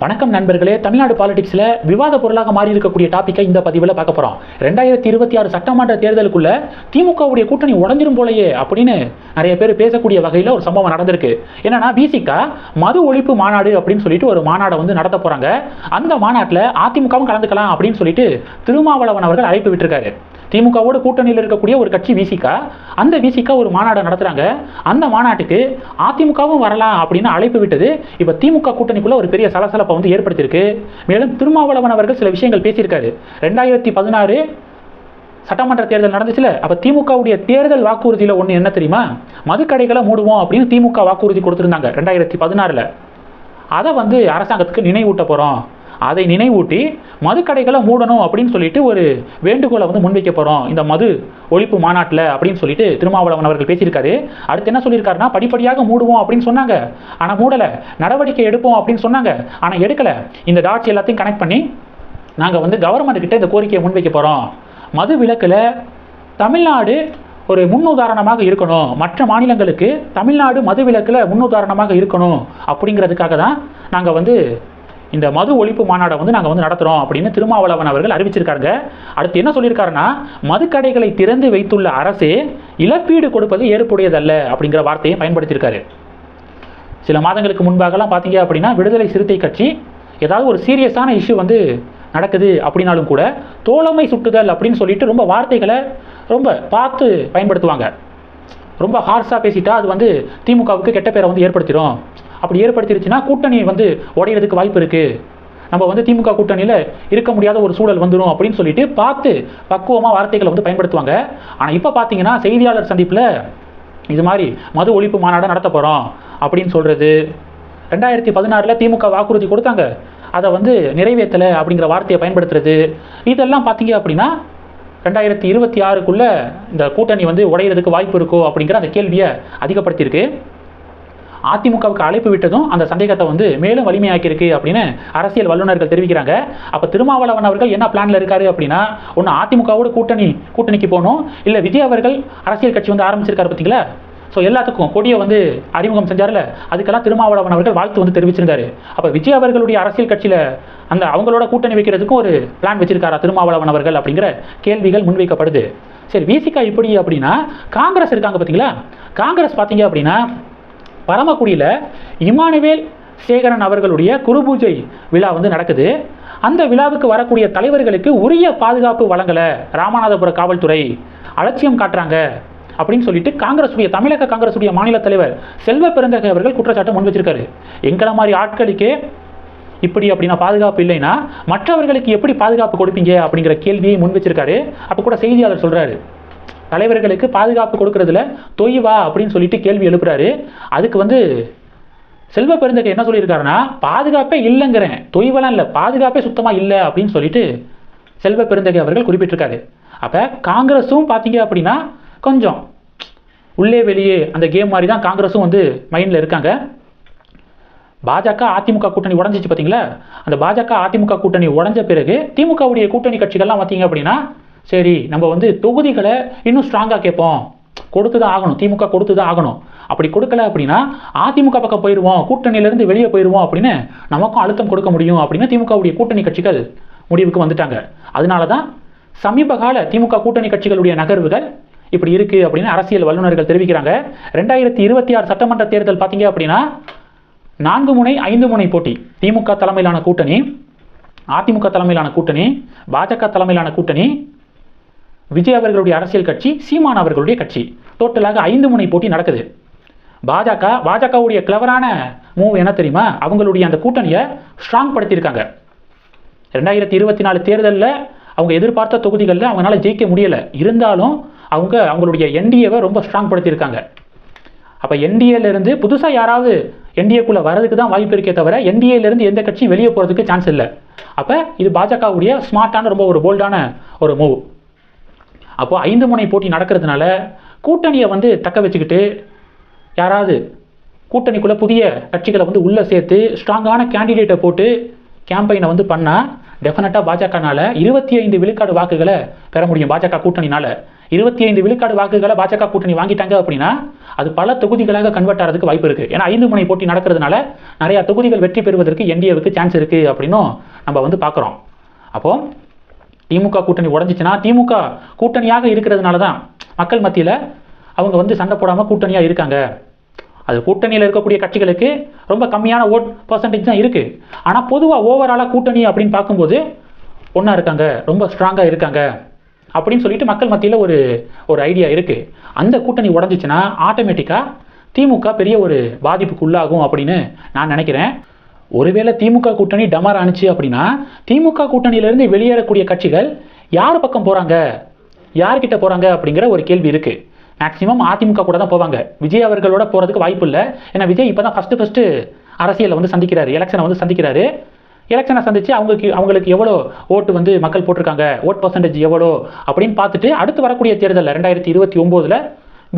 வணக்கம் நண்பர்களே. தமிழ்நாடு பாலிடிக்ஸில் விவாத பொருளாக மாறி இருக்கக்கூடிய டாப்பிக்கை இந்த பதிவில் பார்க்க போகிறோம் ரெண்டாயிரத்தி இருபத்தி ஆறு சட்டமன்ற தேர்தலுக்குள்ள திமுகவுடைய கூட்டணி உடஞ்சிரும் போலயே அப்படின்னு நிறைய பேர் பேசக்கூடிய வகையில் ஒரு சம்பவம் நடந்திருக்கு. என்னன்னா பிசிகா மது ஒழிப்பு மாநாடு அப்படின்னு சொல்லிட்டு ஒரு மாநாடை வந்து நடத்த போகிறாங்க அந்த மாநாட்டில் அதிமுகவும் கலந்துக்கலாம் அப்படின்னு சொல்லிட்டு திருமாவளவன் அவர்கள் அழைப்பு விட்டுருக்காரு. திமுகவோட கூட்டணியில் இருக்கக்கூடிய ஒரு கட்சி விசிகா அந்த விசிகா ஒரு மாநாடு நடத்துறாங்க. அந்த மாநாட்டுக்கு அதிமுகவும் வரலாம் அப்படின்னு அழைப்பு விட்டது. இப்போ திமுக கூட்டணிக்குள்ள ஒரு பெரிய சலசலப்பை வந்து ஏற்படுத்தியிருக்கு. மேலும் திருமாவளவன் அவர்கள் சில விஷயங்கள் பேசியிருக்காரு. ரெண்டாயிரத்தி பதினாறு சட்டமன்ற தேர்தல் நடந்துச்சுல அப்போ திமுகவுடைய தேர்தல் வாக்குறுதியில் ஒன்று என்ன தெரியுமா? மதுக்கடைகளை மூடுவோம் அப்படின்னு திமுக வாக்குறுதி கொடுத்துருந்தாங்க ரெண்டாயிரத்தி பதினாறில். அதை வந்து அரசாங்கத்துக்கு நினைவூட்ட போகிறோம் அதை நினைவூட்டி மதுக்கடைகளை மூடணும் அப்படின்னு சொல்லிட்டு ஒரு வேண்டுகோளை வந்து முன்வைக்க போகிறோம் இந்த மது ஒழிப்பு மாநாட்டில் அப்படின்னு சொல்லிட்டு திருமாவளவன் அவர்கள் பேசியிருக்காரு. அடுத்து என்ன சொல்லியிருக்காருன்னா படிப்படியாக மூடுவோம் அப்படின்னு சொன்னாங்க. ஆனால் மூடலை. நடவடிக்கை எடுப்போம் அப்படின்னு சொன்னாங்க. ஆனால் எடுக்கலை. இந்த டாட்ஸ் எல்லாத்தையும் கனெக்ட் பண்ணி நாங்கள் வந்து கவர்மெண்ட் கிட்ட இந்த கோரிக்கையை முன்வைக்க போகிறோம் மது விலக்கில் தமிழ்நாடு ஒரு முன்னுதாரணமாக இருக்கணும். மற்ற மாநிலங்களுக்கு தமிழ்நாடு மது விலக்கில் முன்னுதாரணமாக இருக்கணும் அப்படிங்கிறதுக்காக தான் நாங்கள் வந்து இந்த மது ஒழிப்பு மாநாடை வந்து நாங்கள் வந்து நடத்துகிறோம் அப்படின்னு திருமாவளவன் அவர்கள் அறிவிச்சிருக்காங்க அடுத்து என்ன சொல்லியிருக்காருன்னா மதுக்கடைகளை திறந்து வைத்துள்ள அரசே இழப்பீடு கொடுப்பது ஏற்புடையதல்ல அப்படிங்கிற வார்த்தையை பயன்படுத்தியிருக்காரு. சில மாதங்களுக்கு முன்பாகலாம் பார்த்தீங்க அப்படின்னா விடுதலை சிறுத்தை கட்சி ஏதாவது ஒரு சீரியஸான இஷ்யூ வந்து நடக்குது அப்படின்னாலும் கூட தோழமை சுட்டுதல் அப்படின்னு சொல்லிட்டு ரொம்ப வார்த்தைகளை ரொம்ப பார்த்து பயன்படுத்துவாங்க. ரொம்ப ஹார்ஸாக பேசிட்டா அது வந்து திமுகவுக்கு கெட்ட பேரை வந்து ஏற்படுத்திடும் அப்படி ஏற்படுத்திருச்சுன்னா கூட்டணி வந்து உடையிறதுக்கு வாய்ப்பு இருக்குது நம்ம வந்து திமுக கூட்டணியில் இருக்க முடியாத ஒரு சூழல் வந்துடும் அப்படின்னு சொல்லிட்டு பார்த்து பக்குவமாக வார்த்தைகளை வந்து பயன்படுத்துவாங்க. ஆனால் இப்போ பார்த்தீங்கன்னா செய்தியாளர் சந்திப்பில் இது மாதிரி மது ஒழிப்பு மாநாடு நடத்த போகிறோம் அப்படின்னு சொல்கிறது ரெண்டாயிரத்தி பதினாறில் திமுக வாக்குறுதி கொடுத்தாங்க. அதை வந்து நிறைவேற்றலை அப்படிங்கிற வார்த்தையை பயன்படுத்துறது. இதெல்லாம் பார்த்தீங்க அப்படின்னா ரெண்டாயிரத்தி இருபத்தி ஆறுக்குள்ளே இந்த கூட்டணி வந்து உடையிறதுக்கு வாய்ப்பு இருக்கோ அப்படிங்கிற அந்த கேள்வியை அதிகப்படுத்தியிருக்கு. அதிமுகவுக்கு அழைப்பு விட்டதும் அந்த சந்தேகத்தை வந்து மேலும் வலிமையாக்கியிருக்கு அப்படின்னு அரசியல் வல்லுநர்கள் தெரிவிக்கிறாங்க. அப்போ திருமாவளவன் அவர்கள் என்ன பிளானில் இருக்காரு அப்படின்னா ஒன்று அதிமுகவோட கூட்டணி கூட்டணிக்கு போகணும். இல்லை விஜய் அவர்கள் அரசியல் கட்சி வந்து ஆரம்பிச்சிருக்காரு பார்த்தீங்களா? ஸோ எல்லாத்துக்கும் கொடியை வந்து அறிமுகம் செஞ்சார்ல அதுக்கெல்லாம் திருமாவளவன் அவர்கள் வாழ்த்து வந்து தெரிவிச்சிருந்தாரு. அப்போ விஜய் அவர்களுடைய அரசியல் கட்சியில் அந்த அவங்களோட கூட்டணி வைக்கிறதுக்கும் ஒரு பிளான் வச்சிருக்காரா திருமாவளவன் அவர்கள் அப்படிங்கிற கேள்விகள் முன்வைக்கப்படுது. சரி விசிகா இப்படி அப்படின்னா காங்கிரஸ் இருக்காங்க பார்த்தீங்களா? காங்கிரஸ் பார்த்தீங்க அப்படின்னா பரமக்குடியில் இமானுவேல் சேகரன் அவர்களுடைய குருபூஜை விழா வந்து நடக்குது. அந்த விழாவுக்கு வரக்கூடிய தலைவர்களுக்கு உரிய பாதுகாப்பு வழங்கலை ராமநாதபுர காவல்துறை. அலட்சியம் காட்டுறாங்க அப்படின்னு சொல்லிட்டு காங்கிரஸுடைய தமிழக காங்கிரஸுடைய மாநில தலைவர் செல்வ பெருந்தகை அவர்கள் குற்றச்சாட்டை முன் வச்சிருக்காரு. எங்களை மாதிரி ஆட்களுக்கே இப்படி அப்படின்னா பாதுகாப்பு இல்லைன்னா மற்றவர்களுக்கு எப்படி பாதுகாப்பு கொடுப்பீங்க அப்படிங்கிற கேள்வியை முன் வச்சிருக்காரு. அப்போ கூட செய்தியாளர் சொல்கிறாரு தலைவர்களுக்கு பாதுகாப்பு கொடுக்கறதுல தொய்வா அப்படின்னு சொல்லிட்டு கேள்வி எழுப்புறாரு. அதுக்கு வந்து செல்வ பெருந்தகை என்ன சொல்லியிருக்காருன்னா பாதுகாப்பே இல்லைங்கிறேன். தொய்வெல்லாம் இல்லை. பாதுகாப்பே சுத்தமாக இல்லை அப்படின்னு சொல்லிட்டு செல்வ பெருந்தகை அவர்கள் குறிப்பிட்டிருக்காரு. அப்போ காங்கிரஸும் பார்த்தீங்க அப்படின்னா கொஞ்சம் உள்ளே வெளியே அந்த கேம் மாதிரி தான் காங்கிரஸும் வந்து மைண்டில் இருக்காங்க. பாஜக அதிமுக கூட்டணி உடஞ்சிச்சு பார்த்தீங்களா அந்த பாஜக அதிமுக கூட்டணி உடஞ்ச பிறகு திமுகவுடைய கூட்டணி கட்சிகள்லாம் பார்த்தீங்க அப்படின்னா சரி நம்ம வந்து தொகுதிகளை இன்னும் ஸ்ட்ராங்காக கேட்போம். கொடுத்து தான் ஆகணும். திமுக கொடுத்து தான் ஆகணும். அப்படி கொடுக்கல அப்படின்னா அதிமுக பக்கம் போயிடுவோம் கூட்டணியிலேருந்து வெளியே போயிடுவோம் அப்படின்னு நமக்கும் அழுத்தம் கொடுக்க முடியும் அப்படின்னு திமுகவுடைய கூட்டணி கட்சிகள் முடிவுக்கு வந்துட்டாங்க. அதனால தான் சமீப கால திமுக கூட்டணி கட்சிகளுடைய நகர்வுகள் இப்படி இருக்குது அப்படின்னு அரசியல் வல்லுநர்கள் தெரிவிக்கிறாங்க. ரெண்டாயிரத்தி இருபத்தி ஆறு சட்டமன்ற தேர்தல் பார்த்தீங்க அப்படின்னா நான்கு முனை ஐந்து முனை போட்டி. திமுக தலைமையிலான கூட்டணி அதிமுக தலைமையிலான கூட்டணி பாஜக தலைமையிலான கூட்டணி விஜய் அவர்களுடைய அரசியல் கட்சி சீமான் அவர்களுடைய கட்சி. டோட்டலாக ஐந்து முனை போட்டி நடக்குது. பாஜக பாஜகவுடைய கிளவரான மூவ் என்ன தெரியுமா? அவங்களுடைய அந்த கூட்டணியை ஸ்ட்ராங் படுத்தியிருக்காங்க. ரெண்டாயிரத்தி இருபத்தி நாலு தேர்தலில் அவங்க எதிர்பார்த்த தொகுதிகளில் அவங்களால ஜெயிக்க முடியலை. இருந்தாலும் அவங்க அவங்களுடைய என்டிஏவை ரொம்ப ஸ்ட்ராங் படுத்தியிருக்காங்க. அப்போ என்டிஏலேருந்து புதுசாக யாராவது என்டிஏக்குள்ளே வரதுக்கு தான் வாய்ப்பு இருக்கே தவிர என்டிஏலேருந்து எந்த கட்சியும் வெளியே போகிறதுக்கு சான்ஸ் இல்லை. அப்போ இது பாஜகவுடைய ஸ்மார்ட்டான ரொம்ப ஒரு போல்டான ஒரு மூவ் அப்போது ஐந்து முனை போட்டி நடக்கிறதுனால கூட்டணியை வந்து தக்க வச்சுக்கிட்டு யாராவது கூட்டணிக்குள்ளே புதிய கட்சிகளை வந்து உள்ளே சேர்த்து ஸ்ட்ராங்கான கேண்டிடேட்டை போட்டு கேம்பெயினை வந்து பண்ணால் டெஃபினட்டாக பாஜகனால் இருபத்தி ஐந்து விழுக்காடு வாக்குகளை பெற முடியும் பாஜக கூட்டணினால். இருபத்தி ஐந்து விழுக்காடு வாக்குகளை பாஜக கூட்டணி வாங்கிட்டாங்க அப்படின்னா அது பல தொகுதிகளாக கன்வெர்ட் ஆகிறதுக்கு வாய்ப்பு இருக்குது ஏன்னா ஐந்து முனை போட்டி நடக்கிறதுனால நிறையா தொகுதிகள் வெற்றி பெறுவதற்கு என்டிஏவுக்கு சான்ஸ் இருக்குது அப்படின்னும் நம்ம வந்து பார்க்குறோம். அப்போது திமுக கூட்டணி உடஞ்சிச்சுன்னா திமுக கூட்டணியாக இருக்கிறதுனால தான் மக்கள் மத்தியில் அவங்க வந்து சண்டை போடாமல் கூட்டணியாக இருக்காங்க. அது கூட்டணியில் இருக்கக்கூடிய கட்சிகளுக்கு ரொம்ப கம்மியான ஓட் பர்சன்டேஜ் தான் இருக்குது ஆனால் பொதுவாக ஓவராலாக கூட்டணி அப்படின்னு பார்க்கும்போது ஒன்றா இருக்காங்க ரொம்ப ஸ்ட்ராங்காக இருக்காங்க அப்படின்னு சொல்லிட்டு மக்கள் மத்தியில் ஒரு ஒரு ஐடியா இருக்குது அந்த கூட்டணி உடஞ்சிச்சுன்னா ஆட்டோமேட்டிக்காக திமுக பெரிய ஒரு பாதிப்புக்கு உள்ளாகும் அப்படின்னு நான் நினைக்கிறேன். ஒருவேளை திமுக கூட்டணி டமார் ஆணுச்சு அப்படின்னா திமுக கூட்டணியிலேருந்து வெளியேறக்கூடிய கட்சிகள் யார் பக்கம் போகிறாங்க யார்கிட்ட போகிறாங்க அப்படிங்கிற ஒரு கேள்வி இருக்குது மேக்ஸிமம் அதிமுக கூட தான் போவாங்க. விஜய் அவர்களோட போகிறதுக்கு வாய்ப்பு இல்லை. ஏன்னா விஜய் இப்போ தான் ஃபஸ்ட்டு ஃபஸ்ட்டு அரசியலை வந்து சந்திக்கிறாரு. எலெக்ஷனை வந்து சந்திக்கிறாரு. எலெக்ஷனை சந்திச்சு அவங்களுக்கு அவங்களுக்கு எவ்வளோ ஓட்டு வந்து மக்கள் போட்டிருக்காங்க? ஓட் பர்சன்டேஜ் எவ்வளோ? அப்படின்னு பார்த்துட்டு அடுத்து வரக்கூடிய தேர்தலில் ரெண்டாயிரத்தி இருபத்தி ஒம்போதில்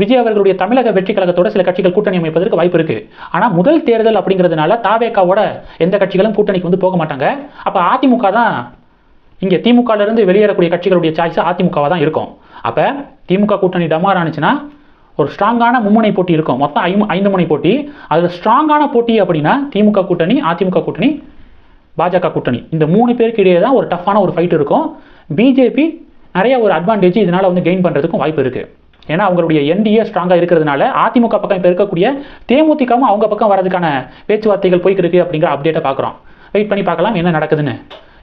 விஜய் அவர்களுடைய தமிழக வெற்றி கழகத்தோட சில கட்சிகள் கூட்டணி அமைப்பதற்கு வாய்ப்பு இருக்கு. ஆனால் முதல் தேர்தல் அப்படிங்கிறதுனால தாவேக்காவோட எந்த கட்சிகளும் கூட்டணிக்கு வந்து போக மாட்டாங்க. அப்போ அதிமுக தான் இங்கே திமுகலேருந்து வெளியேறக்கூடிய கட்சிகளுடைய சாய்ஸ் அதிமுகவாக தான் இருக்கும். அப்போ திமுக கூட்டணி டமார் ஆனிச்சுன்னா ஒரு ஸ்ட்ராங்கான மும்முனை போட்டி இருக்கும். மொத்தம் ஐ ஐந்து முனை போட்டி. அதில் ஸ்ட்ராங்கான போட்டி அப்படின்னா திமுக கூட்டணி அதிமுக கூட்டணி பாஜக கூட்டணி. இந்த மூணு பேருக்கு இடையே தான் ஒரு டஃப்பான ஒரு ஃபைட் இருக்கும். பிஜேபி நிறைய ஒரு அட்வான்டேஜ் இதனால் வந்து கெயின் பண்ணுறதுக்கும் வாய்ப்பு இருக்குது ஏன்னா அவங்களுடைய என்டிஏ ஸ்ட்ராங்காக இருக்கிறதுனால அதிமுக பக்கம் இப்போ இருக்கக்கூடிய தேமுதிகவும் அவங்க பக்கம் வரதுக்கான பேச்சுவார்த்தைகள் போய்க்கிருக்கு அப்படிங்கிற அப்டேட்டை பார்க்குறோம். வெயிட் பண்ணி பார்க்கலாம் என்ன நடக்குதுன்னு.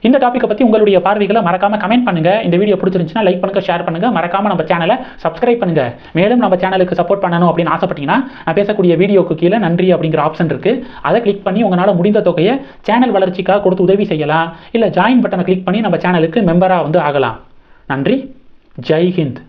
இந்த டாப்பிக்கை பற்றி உங்களுடைய பார்வைகளை மறக்காம கமெண்ட் பண்ணுங்க. இந்த வீடியோ பிடிச்சிருந்துச்சுன்னா லைக் பண்ணுங்க ஷேர் பண்ணுங்க. மறக்காம நம்ம சேனலை சப்ஸ்கிரைப் பண்ணுங்க. மேலும் நம்ம சேனலுக்கு சப்போர்ட் பண்ணணும் அப்படின்னு ஆசைப்பட்டீங்கன்னா நான் பேசக்கூடிய வீடியோக்கு கீழே நன்றி அப்படிங்கிற ஆப்ஷன் இருக்கு. அதை கிளிக் பண்ணி உங்களால் முடிந்த தொகையை சேனல் வளர்ச்சிக்காக கொடுத்து உதவி செய்யலாம். இல்லை ஜாயின் பட்டனை கிளிக் பண்ணி நம்ம சேனலுக்கு மெம்பராக வந்து ஆகலாம். நன்றி. ஜெய் ஹிந்த்.